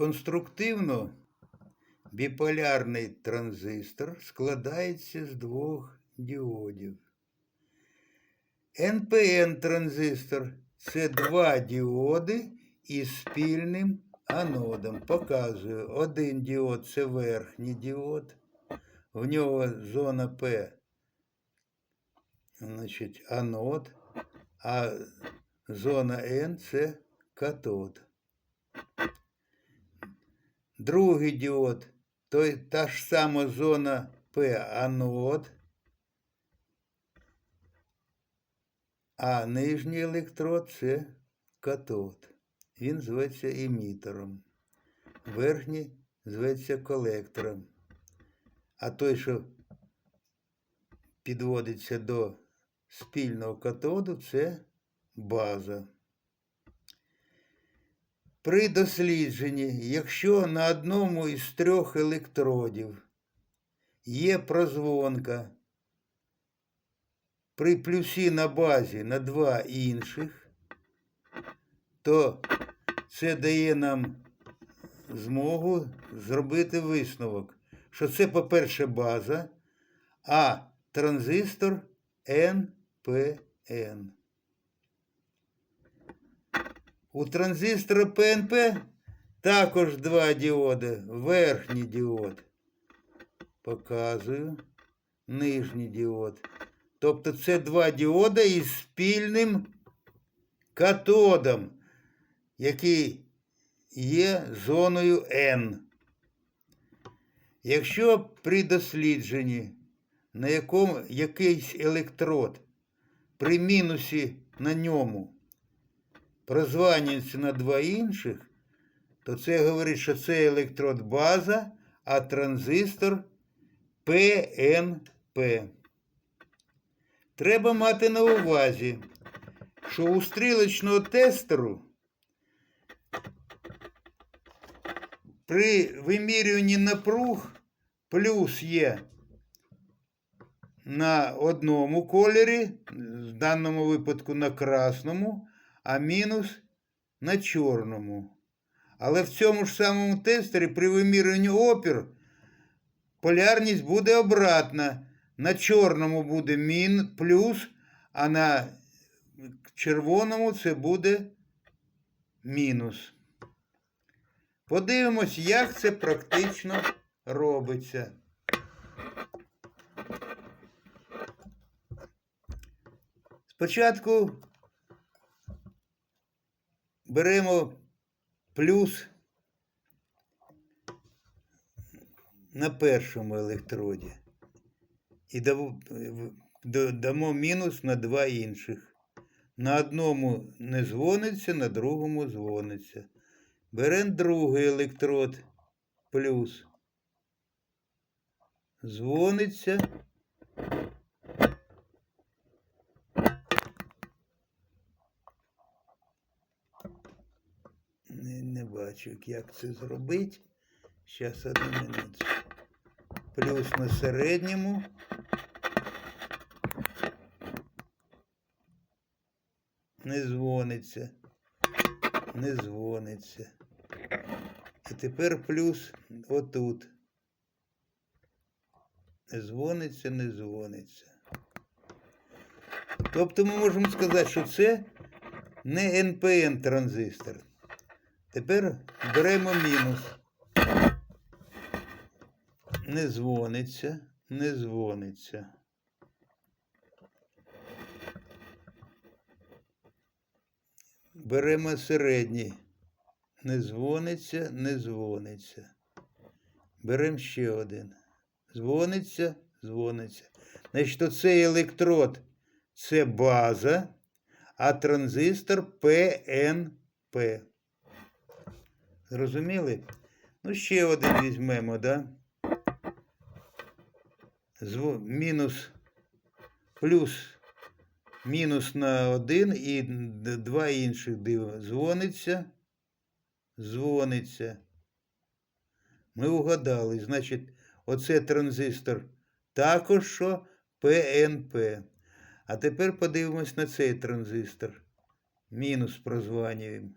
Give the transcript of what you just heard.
Конструктивно біполярний транзистор складається з двох діодів. НПН транзистор це два діоди із спільним анодом. Показую, один діод це верхній діод, в нього зона П, значить, анод, а зона N це катод. Другий діод, то та ж сама зона П анод, а нижній електрод це катод. Він зветься емітером. Верхній зветься колектором. А той, що підводиться до спільного катоду, це база. При дослідженні, якщо на одному із трьох електродів є прозвонка при плюсі на базі на два інших, то це дає нам змогу зробити висновок, що це, по-перше, база, а транзистор NPN. У транзистора ПНП також два діоди. Верхній діод. Показую. Нижній діод. Тобто це два діода із спільним катодом, який є зоною N. Якщо при дослідженні на якому якийсь електрод при мінусі на ньому прозванюється на два інших, то це говорить, що це електрод база, а транзистор ПНП. Треба мати на увазі, що у стрілочного тестеру при вимірюванні напруг плюс є на одному кольорі, в даному випадку на красному, а мінус на чорному. Але в цьому ж самому тестері при вимірюванні опір полярність буде обратна. На чорному буде мін плюс, а на червоному це буде мінус. Подивимось, як це практично робиться. Спочатку беремо плюс на першому електроді і дамо- мінус на два інших. На одному не дзвониться, на другому дзвониться. Беремо другий електрод плюс. Дзвониться. Не, не бачу, як це зробити. Зараз одну минуту. Плюс на середньому. Не дзвониться. Не дзвониться. І тепер плюс отут. Не дзвониться, не дзвониться. Тобто ми можемо сказати, що це не НПН транзистор. Тепер беремо мінус. Не дзвониться, не дзвониться. Беремо середній. Не дзвониться, не дзвониться. Беремо ще один. Дзвониться, дзвониться. Значить, оцей електрод це база, а транзистор ПНП. Зрозуміли? Ну, ще один візьмемо, да? Зво... Мінус плюс мінус на один і два інших дива. Дзвониться, дзвониться. Ми угадали. Значить, оце транзистор також що ПНП. А тепер подивимось на цей транзистор. Мінус прозванюємо.